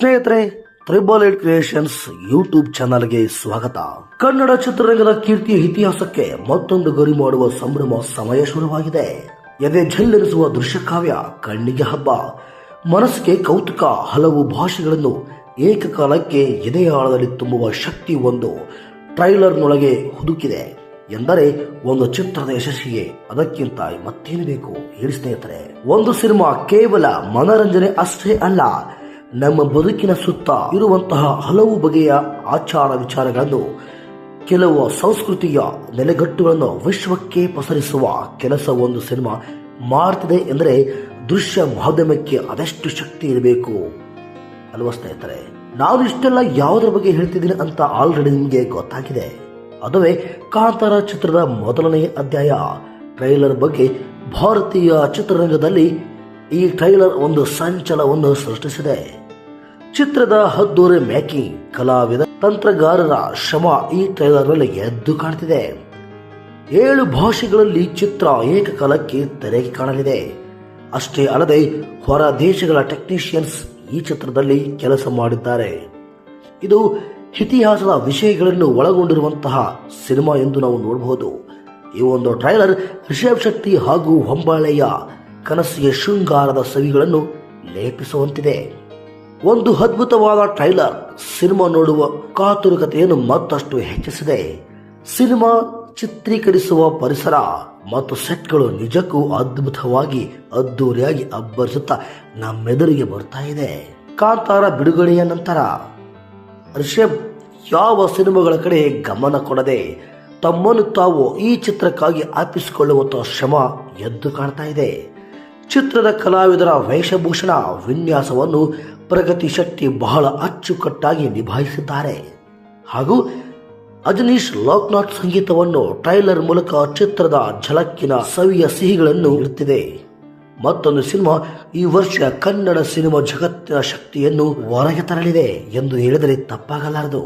ಸ್ನೇಹಿತರೆ triple eight creations YouTube ಚಾನಲ್ಗೆ ಸ್ವಾಗತ. ಕನ್ನಡ ಚಿತ್ರರಂಗದ ಕೀರ್ತಿಯ ಇತಿಹಾಸಕ್ಕೆ ಮತ್ತೊಂದು ಗರಿ ಮಾಡುವ ಸಂಭ್ರಮ ಸಮಯ ಶುರುವಾಗಿದೆ. ಎದೆ ಝಲ್ಲೆನಿಸುವ ದೃಶ್ಯಕಾವ್ಯ ಕಣ್ಣಿಗೆ ಹಬ್ಬ, ಮನಸ್ಸಿಗೆ ಕೌತುಕ, ಹಲವು ಭಾಷೆಗಳನ್ನು ಏಕಕಾಲಕ್ಕೆ ಎದೆಯಾಳದಲ್ಲಿ ತುಂಬುವ ಶಕ್ತಿ ಒಂದು ಟ್ರೈಲರ್ನೊಳಗೆ ಹುದುಕಿದೆ. ಎಂದರೆ, ಒಂದು ಚಿತ್ರದ ಯಶಸ್ಸಿಗೆ ಅದಕ್ಕಿಂತ ಮತ್ತೇನು ಬೇಕು? ಹೇಳಿ ಸ್ನೇಹಿತರೆ. ಒಂದು ಸಿನಿಮಾ ಕೇವಲ ಮನರಂಜನೆ ಅಷ್ಟೇ ಅಲ್ಲ ನಮ್ಮ ಬದುಕಿನ ಸುತ್ತ ಇರುವಂತಹ ಹಲವು ಬಗೆಯ ಆಚಾರ ವಿಚಾರಗಳನ್ನು ಕೆಲವು ಸಂಸ್ಕೃತಿಯ ನೆಲೆಗಟ್ಟುಗಳನ್ನು ವಿಶ್ವಕ್ಕೆ ಪಸರಿಸುವ ಕೆಲಸ ಒಂದು ಸಿನಿಮಾ ಮಾಡ್ತಿದೆ ಎಂದರೆ ದೃಶ್ಯ ಮಾಧ್ಯಮಕ್ಕೆ ಅದೆಷ್ಟು ಶಕ್ತಿ ಇರಬೇಕು. ಅಲ್ವಾ ಸ್ನೇಹಿತರೆ? ನಾನು ಇಷ್ಟೆಲ್ಲ ಯಾವುದರ ಬಗ್ಗೆ ಹೇಳ್ತಿದ್ದೀನಿ ಅಂತ ಆಲ್ರೆಡಿ ನಿಮಗೆ ಗೊತ್ತಾಗಿದೆ. ಅದುವೇ ಕಾಂತಾರ ಚಿತ್ರದ ಮೊದಲನೇ ಅಧ್ಯಾಯ. ಟ್ರೈಲರ್ ಬಗ್ಗೆ ಭಾರತೀಯ ಚಿತ್ರರಂಗದಲ್ಲಿ ಈ ಟ್ರೈಲರ್ ಒಂದು ಸಂಚಲವನ್ನು ಸೃಷ್ಟಿಸಿದೆ. ಚಿತ್ರದ ಹದ್ದೂರೆ ಮೇಕಿಂಗ್ ಕಲಾವಿದ ತಂತ್ರಗಾರರ ಶ್ರಮ ಈ ಟ್ರೈಲರ್ನಲ್ಲಿ ಎದ್ದು ಕಾಣ್ತಿದೆ. ಏಳು ಭಾಷೆಗಳಲ್ಲಿ ಚಿತ್ರ ಏಕಕಾಲಕ್ಕೆ ತೆರೆಗೆ ಕಾಣಲಿದೆ. ಅಷ್ಟೇ ಅಲ್ಲದೆ ಹೊರ ದೇಶಗಳ ಟೆಕ್ನಿಷಿಯನ್ಸ್ ಈ ಚಿತ್ರದಲ್ಲಿ ಕೆಲಸ ಮಾಡಿದ್ದಾರೆ. ಇದು ಇತಿಹಾಸದ ವಿಷಯಗಳನ್ನು ಒಳಗೊಂಡಿರುವಂತಹ ಸಿನಿಮಾ ಎಂದು ನಾವು ನೋಡಬಹುದು. ಈ ಒಂದು ಟ್ರೈಲರ್ ರಿಷಬ್ ಶಕ್ತಿ ಹಾಗೂ ಹೊಂಬಾಳೆಯ ಕನಸಿಗೆ ಶೃಂಗಾರದ ಸವಿಗಳನ್ನು ಲೇಪಿಸುವಂತಿದೆ. ಒಂದು ಅದ್ಭುತವಾದ ಟ್ರೈಲರ್ ಸಿನಿಮಾ ನೋಡುವ ಕಾತುರಕತೆಯನ್ನು ಮತ್ತಷ್ಟು ಹೆಚ್ಚಿಸಿದೆ. ಸಿನಿಮಾ ಚಿತ್ರೀಕರಿಸುವ ಪರಿಸರ ಮತ್ತು ಸೆಟ್ಗಳು ನಿಜಕ್ಕೂ ಅದ್ಭುತವಾಗಿ ಅದ್ದೂರಿಯಾಗಿ ಅಬ್ಬರಿಸುತ್ತಾ ನಮ್ಮೆದುರಿಗೆ ಬರ್ತಾ ಇದೆ. ಕಾಂತಾರ ಬಿಡುಗಡೆಯ ನಂತರ ರಿಷಬ್ ಯಾವ ಸಿನಿಮಾಗಳ ಕಡೆ ಗಮನ ಕೊಡದೆ ತಮ್ಮನ್ನು ತಾವು ಈ ಚಿತ್ರಕ್ಕಾಗಿ ಅರ್ಪಿಸಿಕೊಳ್ಳುವಂತಹ ಶ್ರಮ ಎದ್ದು ಕಾಣ್ತಾ ಇದೆ. ಚಿತ್ರದ ಕಲಾವಿದರ ವೇಷಭೂಷಣ ವಿನ್ಯಾಸವನ್ನು ಪ್ರಗತಿ ಶಕ್ತಿ ಬಹಳ ಅಚ್ಚುಕಟ್ಟಾಗಿ ನಿಭಾಯಿಸಿದ್ದಾರೆ. ಹಾಗೂ ಅಜನೀಶ್ ಲೋಕ್ನಾಥ್ ಸಂಗೀತವನ್ನು ಟ್ರೈಲರ್ ಮೂಲಕ ಚಿತ್ರದ ಝಲಕ್ಕಿನ ಸವಿಯ ಸಿಹಿಗಳನ್ನು ಇಡುತ್ತಿದೆ ಮತ್ತೊಂದು ಸಿನಿಮಾ, ಈ ವರ್ಷ ಕನ್ನಡ ಸಿನಿಮಾ ಜಗತ್ತಿನ ಶಕ್ತಿಯನ್ನು ಹೊರಗೆ ತರಲಿದೆ ಎಂದು ಹೇಳಿದರೆ ತಪ್ಪಾಗಲಾರದು.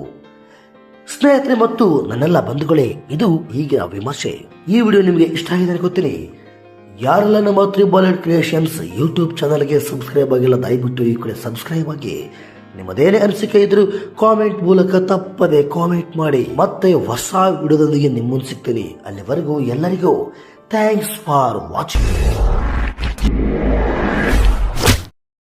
ಸ್ನೇಹಿತರೆ ಮತ್ತು ನನ್ನೆಲ್ಲ ಬಂಧುಗಳೇ, ಇದು ಈಗಿನ ವಿಮರ್ಶೆ. ಈ ವಿಡಿಯೋ ನಿಮಗೆ ಇಷ್ಟ ಆಗಿದೆ ಅನ್ಕೋತೀನಿ. ಯಾರೆಲ್ಲ ನಮ್ಮ ತ್ರಿಬಾಲೆಟ್ ಕ್ರಿಯೇಷನ್ಸ್ ಯೂಟ್ಯೂಬ್ ಚಾನಲ್ಗೆ ಸಬ್ಸ್ಕ್ರೈಬ್ ಆಗಿಲ್ಲ, ದಯವಿಟ್ಟು ಈ ಕಡೆ ಸಬ್ಸ್ಕ್ರೈಬ್ ಆಗಿ. ನಿಮ್ಮದೇನೇ ಅನಿಸಿಕೆ ಇದ್ರೂ ಕಾಮೆಂಟ್ ಮೂಲಕ ತಪ್ಪದೆ ಕಾಮೆಂಟ್ ಮಾಡಿ, ಮತ್ತೆ ಹೊಸ ವಿಡಿಯೋದೊಂದಿಗೆ ನಿಮ್ಮ ಮುಂದೆ ಸಿಗ್ತೀನಿ. ಅಲ್ಲಿವರೆಗೂ ಎಲ್ಲರಿಗೂ ಥ್ಯಾಂಕ್ಸ್ ಫಾರ್ ವಾಚಿಂಗ್.